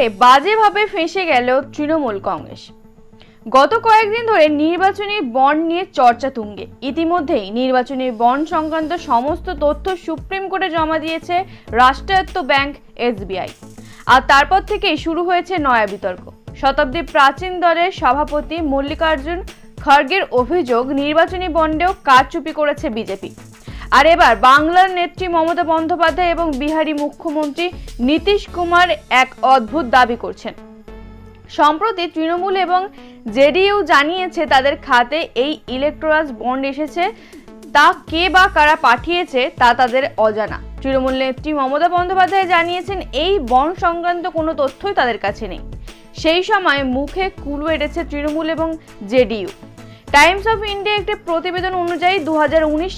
কাণ্ডে বাজেভাবে ফেঁসে গেল তৃণমূল কংগ্রেস। গত কয়েকদিন ধরে নির্বাচনী বন্ড নিয়ে চর্চা তুঙ্গে। ইতিমধ্যেই নির্বাচনী বন্ড সংক্রান্ত সমস্ত তথ্য সুপ্রিম কোর্টে জমা দিয়েছে রাষ্ট্রায়ত্ত ব্যাংক এসবিআই। আর তারপর থেকেই শুরু হয়েছে নয়া বিতর্ক। শতাব্দী প্রাচীন দলের সভাপতি মল্লিকার্জুন খড়গের অভিযোগ, নির্বাচনী বন্ডেও কারচুপি করেছে বিজেপি। আর এবার বাংলার নেত্রী মমতা বন্দ্যোপাধ্যায় এবং বিহারি মুখ্যমন্ত্রী নীতিশ কুমার এক অদ্ভুত দাবি করছেন। সম্প্রতি তৃণমূল এবং জেডিইউ জানিয়েছে তাদের খাতে এই ইলেকট্রাল বন্ড এসেছে, তা কে বা কারা পাঠিয়েছে তা তাদের অজানা। তৃণমূল নেত্রী মমতা বন্দ্যোপাধ্যায় জানিয়েছেন, এই বন্ড সংক্রান্ত কোনো তথ্যই তাদের কাছে নেই। সেই সময় মুখে কুলু এড়েছে তৃণমূল এবং জেডিইউ। টাইমস অফ ইন্ডিয়া একটি প্রতিবেদন অনুযায়ী দু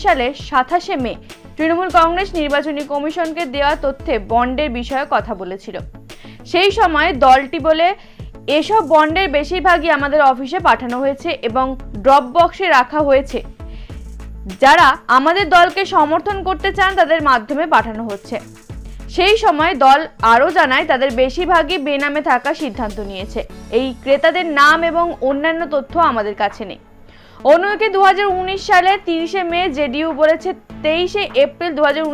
সালের সাতাশে মে তৃণমূল কংগ্রেস নির্বাচনী কমিশনকে দেওয়া তথ্যে বন্ডের বিষয়ে কথা বলেছিল। সেই সময় দলটি বলে, এসব বন্ডের বেশিরভাগই আমাদের অফিসে পাঠানো হয়েছে এবং ড্রপ বক্সে রাখা হয়েছে। যারা আমাদের দলকে সমর্থন করতে চান তাদের মাধ্যমে পাঠানো হচ্ছে। সেই সময় দল আরও জানায়, তাদের বেশিরভাগই বেনামে থাকার সিদ্ধান্ত নিয়েছে। এই ক্রেতাদের নাম এবং অন্যান্য তথ্য আমাদের কাছে নেই। অন্যদিকে দু সালে তিরিশে মে জেডিইউ বলেছে, তেইশে এপ্রিল দু হাজার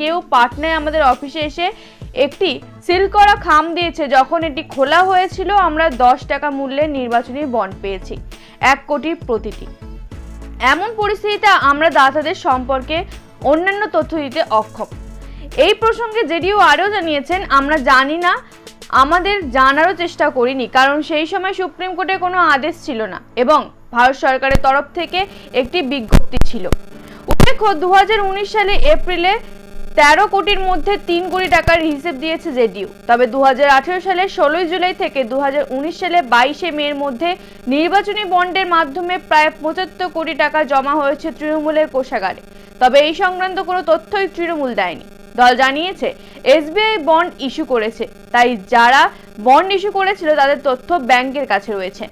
কেউ পাটনায় আমাদের অফিসে এসে একটি সিল করা খাম দিয়েছে, যখন এটি খোলা হয়েছিল, আমরা দশ টাকা মূল্যের নির্বাচনী বন্ড পেয়েছি, এক কোটি প্রতিটি। এমন পরিস্থিতিতে আমরা দাতাদের সম্পর্কে অন্যান্য তথ্য দিতে অক্ষম। এই প্রসঙ্গে জেডিও আরও জানিয়েছেন, আমরা জানি না, আমাদের জানারও চেষ্টা করিনি, কারণ সেই সময় সুপ্রিম কোর্টে কোনো আদেশ ছিল না, এবং ভারত সরকারের তরফ থেকে একটি বিজ্ঞপ্তি ছিল। উল্লেখ্য দু সালে এপ্রিলে তেরো কোটির মধ্যে তিন কোটি টাকার হিসেব দিয়েছে জেডিইউ। তবে দু সালের ষোলোই জুলাই থেকে দু হাজার উনিশ সালে বাইশে মের মধ্যে নির্বাচনী বন্ডের মাধ্যমে প্রায় পঁচাত্তর কোটি টাকা জমা হয়েছে তৃণমূলের কোষাগারে। তবে এই সংক্রান্ত কোনো তথ্যই তৃণমূল দেয়নি। দল জানিয়েছে, এসবিআই বন্ড ইস্যু করেছে। তাই যারা বন্ড ইস্যু করেছিল তাদের তথ্য ব্যাংকের কাছে রয়েছে।